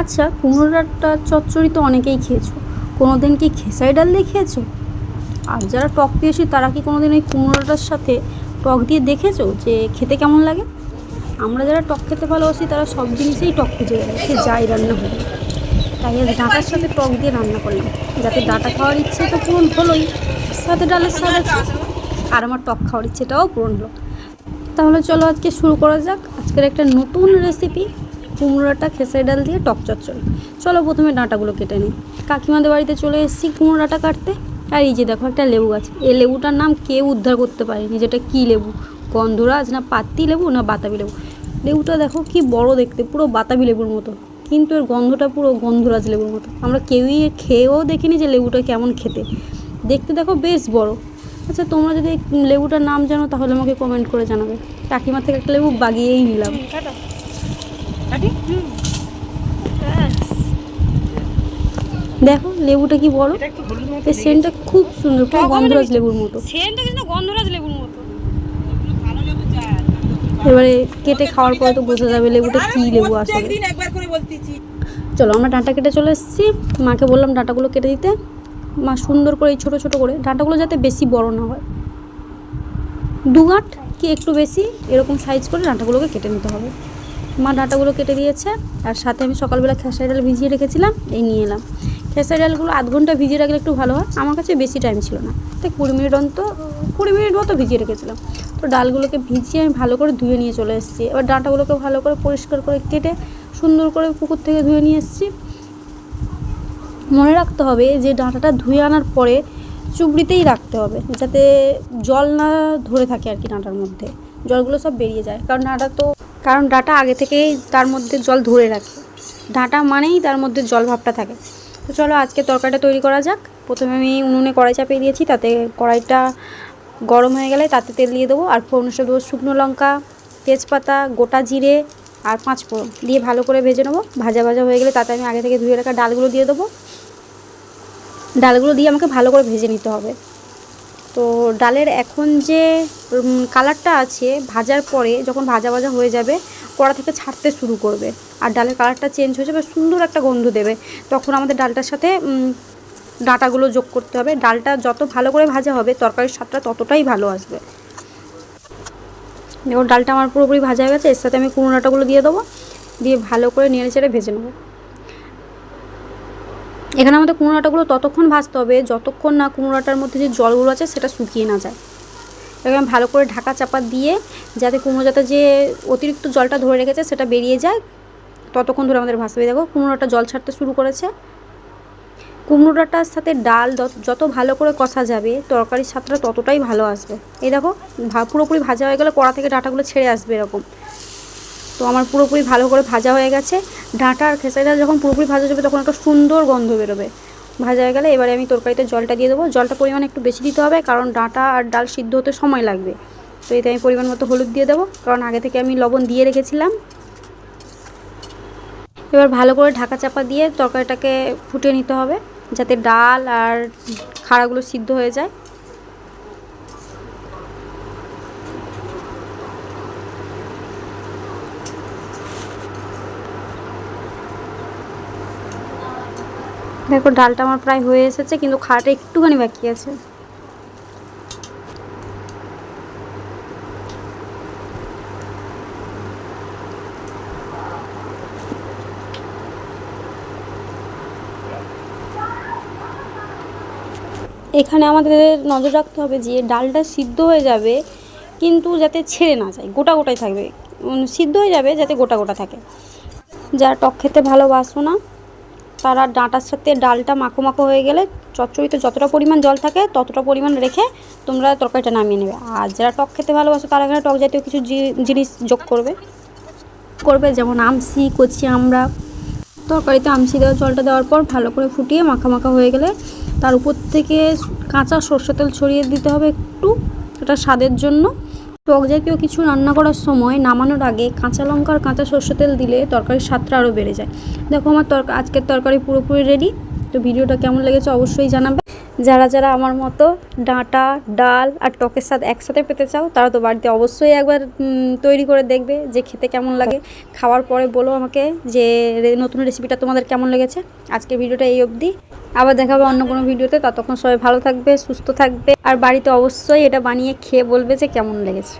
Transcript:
আচ্ছা কুমড়ো ডাঁটার চচ্চড়ি তো অনেকেই খেয়েছো। কোনো দিন কি খেসারি ডাল দিয়ে খেয়েছো? আর যারা টক পেয়েছি তারা কি কোনো দিন ওই কুমড়ো ডাঁটার সাথে টক দিয়ে দেখেছ যে খেতে কেমন লাগে? আমরা যারা টক খেতে ভালোবাসি, তারা সব জিনিসেই টক খুঁজে গেলে সে যাই রান্না হবে তাই আজ ডাঁটার সাথে টক দিয়ে রান্না করলাম। যাতে ডাঁটা খাওয়ার ইচ্ছে তো পূরণ হলোই, সাথে ডালের আছে। আর আমার টক খাওয়ার ইচ্ছেটাও পূরণ হলো। তাহলে চলো আজকে শুরু করা যাক। আজকের একটা নতুন রেসিপি কুমড়োটা খেসারি ডাল দিয়ে টক চচ্চড়ি। চলো প্রথমে ডাঁটাগুলো কেটে নিই। কাকিমাদের বাড়িতে চলে এসেছি কুমড়ো ডাঁটা কাটতে। আর এই যে দেখো একটা লেবু আছে এই লেবুটার নাম কেউ উদ্ধার করতে পারেনি। যেটা কী লেবু? গন্ধরাজ না পাত্তি লেবু না বাতাবি লেবু? লেবুটা দেখো কি বড় দেখতে, পুরো বাতাবি লেবুর মতো। কিন্তু এর গন্ধটা পুরো গন্ধরাজ লেবুর মতো। আমরা কেউই খেয়েও দেখিনি যে লেবুটা কেমন খেতে। দেখতে দেখো বেশ বড়। আচ্ছা তোমরা যদি লেবুটার নাম জানো তাহলে আমাকে কমেন্ট করে জানাবে। কাকিমার থেকে একটা লেবু বাগিয়েই নিলাম। দেখো লেবুটা কি বড়? এর সেন্টটা খুব সুন্দর খুব গন্ধরাজ লেবুর মতো। সেন্টটা কিন্তু গন্ধরাজ লেবুর মতো। এবারে কেটে খাওয়ার পরে তো বোঝা যাবে লেবুটা কী লেবু আসলে। একদিন একবার করে বলতেছি। চলো আমরা ডাঁটা কেটে চলে এসেছি। মাকে বললাম ডাঁটাগুলো কেটে দিতে। মা সুন্দর করে এই ছোটো ছোটো করে ডাঁটাগুলো যাতে বেশি বড় না হয়। দু গাঁট কি একটু বেশি এরকম সাইজ করে ডাঁটাগুলোকে কেটে নিতে হবে। মা ডাঁটাগুলো কেটে দিয়েছে আর সাথে আমি সকালবেলা খেসারি ডাল ভিজিয়ে রেখেছিলাম, এই নিয়ে এলাম। খেসারি ডালগুলো আধ ঘণ্টা ভিজিয়ে রাখলে একটু ভালো হয়, আমার কাছে বেশি টাইম ছিল না। তাই কুড়ি মিনিট অন্ত, কুড়ি মিনিট মতো ভিজিয়ে রেখেছিলাম। তো ডালগুলোকে ভিজিয়ে আমি ভালো করে ধুয়ে নিয়ে চলে এসেছি। এবার ডাঁটাগুলোকে ভালো করে পরিষ্কার করে কেটে সুন্দর করে পুকুর থেকে ধুয়ে নিয়ে এসেছি। মনে রাখতে হবে যে ডাঁটাটা ধুয়ে আনার পরে চুবড়িতেই রাখতে হবে, যাতে জল না ধরে থাকে আর কি ডাঁটার মধ্যে। জলগুলো সব বেরিয়ে যায়, কারণ ডাঁটা তো কারণ ডাঁটা আগে থেকেই তার মধ্যে জল ধরে রাখে। ডাঁটা মানেই তার মধ্যে জল ভাবটা থাকে। তো চলো আজকে তরকারিটা তৈরি করা যাক। প্রথমে আমি উনুনে কড়াই চাপিয়ে দিয়েছি, তাতে কড়াইটা গরম হয়ে গেলে তাতে তেল দিয়ে দেবো। আর ফোড়নটা দেবো শুকনো লঙ্কা, তেজপাতা, গোটা জিরে আর পাঁচ ফোড়ন। দিয়ে ভালো করে ভেজে নেব। ভাজা ভাজা হয়ে গেলে তাতে আমি আগে থেকে ধুয়ে রাখা ডালগুলো দিয়ে দেবো। ডালগুলো দিয়ে আমাকে ভালো করে ভেজে নিতে হবে। তো ডালের এখন যে কালারটা আছে, ভাজার পরে যখন ভাজা ভাজা হয়ে যাবে, কড়া থেকে ছাড়তে শুরু করবে। আর ডালের কালারটা চেঞ্জ হয়ে যাবে, সুন্দর একটা গন্ধ দেবে। তখন আমাদের ডালটার সাথে ডাঁটাগুলো যোগ করতে হবে। ডালটা যত ভালো করে ভাজা হবে, তরকারির স্বাদটা ততটাই ভালো আসবে। দেখো ডালটা আমার পুরোপুরি ভাজা হয়ে গেছে। এর সাথে আমি কুমড়ো ডাঁটাগুলো দিয়ে দেবো। দিয়ে ভালো করে নেড়ে চেড়ে ভেজে নেব। এখানে আমাদের কুমড়োটাগুলো ততক্ষণ ভাজতে হবে, যতক্ষণ না কুমড়োটার মধ্যে যে জলগুলো আছে সেটা শুকিয়ে না যায়। এবার ভালো করে ঢাকা চাপা দিয়ে যাতে কুমড়ো যাতে যে অতিরিক্ত জলটা ধরে রেখেছে সেটা বেরিয়ে যায়, ততক্ষণ ধরে আমাদের ভাজতে হবে। দেখো কুমড়োটা জল ছাড়তে শুরু করেছে। কুমড়োটার সাথে ডাল যত- ভালো করে কষা যাবে, তরকারির স্বাদটা ততটাই ভালো আসবে। এই দেখো পুরোপুরি ভাজা হয়ে গেলে কড়া থেকে ডাঁটাগুলো ছেড়ে আসবে এরকম। তো আমার পুরোপুরি ভালো করে ভাজা হয়ে গেছে। ডাঁটা আর খেসারি ডাল যখন পুরোপুরি ভাজা যাবে তখন একটা সুন্দর গন্ধ বেরোবে। ভাজা হয়ে গেলে এবারে আমি তরকারিতে জলটা দিয়ে দেবো। জলটা পরিমাণ একটু বেশি দিতে হবে কারণ ডাঁটা আর ডাল সিদ্ধ হতে সময় লাগবে। তো এতে আমি পরিমাণ মতো হলুদ দিয়ে দেবো কারণ আগে থেকে আমি লবণ দিয়ে রেখেছিলাম। এবার ভালো করে ঢাকা চাপা দিয়ে তরকারিটাকে ফুটিয়ে নিতে হবে যাতে ডাল আর খাড়াগুলো সিদ্ধ হয়ে যায়। দেখো, ডালটা আমার প্রায় হয়ে এসেছে, কিন্তু খাড়াটা একটুখানি বাকি আছে। এখানে আমাদের নজর রাখতে হবে যে, ডালটা সিদ্ধ হয়ে যাবে, কিন্তু যাতে ছেড়ে না যায়, গোটা গোটাই থাকবে। সিদ্ধ হয়ে যাবে যাতে গোটা গোটা থাকে। যারা টক খেতে ভালোবাসো না তারা ডাঁটার সাথে ডালটা মাখো মাখো হয়ে গেলে চচ্চড়িতে যতটা পরিমাণ জল থাকে ততটা পরিমাণ রেখে তোমরা তরকারিটা নামিয়ে নেবে। আর যারা টক খেতে ভালোবাসো তারা এখানে টক জাতীয় কিছু জিনিস যোগ করবে। করবে যেমন আমসি, কচি আমরা তরকারিতে আমসি দেওয়া জলটা দেওয়ার পর ভালো করে ফুটিয়ে মাখা মাখা হয়ে গেলে তার উপর থেকে কাঁচা সর্ষে তেল ছড়িয়ে দিতে হবে একটু। এটা স্বাদের জন্য। টক জাতীয় কিছু রান্না করার সময় নামানোর আগে কাঁচা লঙ্কা আর কাঁচা সর্ষে তেল দিলে তরকারির স্বাদটা আরও বেড়ে যায়। দেখো আমার তরকা আজকের তরকারি পুরোপুরি রেডি তো ভিডিওটা কেমন লেগেছে অবশ্যই জানাবে। যারা যারা আমার মতো ডাঁটা, ডাল আর টকের স্বাদ একসাথে পেতে চাও, তারা তো বাড়িতে অবশ্যই একবার তৈরি করে দেখবে যে খেতে কেমন লাগে। খাওয়ার পরে বলো আমাকে যে নতুন রেসিপিটা তোমাদের কেমন লেগেছে। আজকের ভিডিওটা এই অবধি। আবার দেখাবে অন্য কোনো ভিডিওতে। ততক্ষণ সবাই ভালো থাকবে, সুস্থ থাকবে। আর বাড়িতে অবশ্যই এটা বানিয়ে খেয়ে বলবে যে কেমন লেগেছে।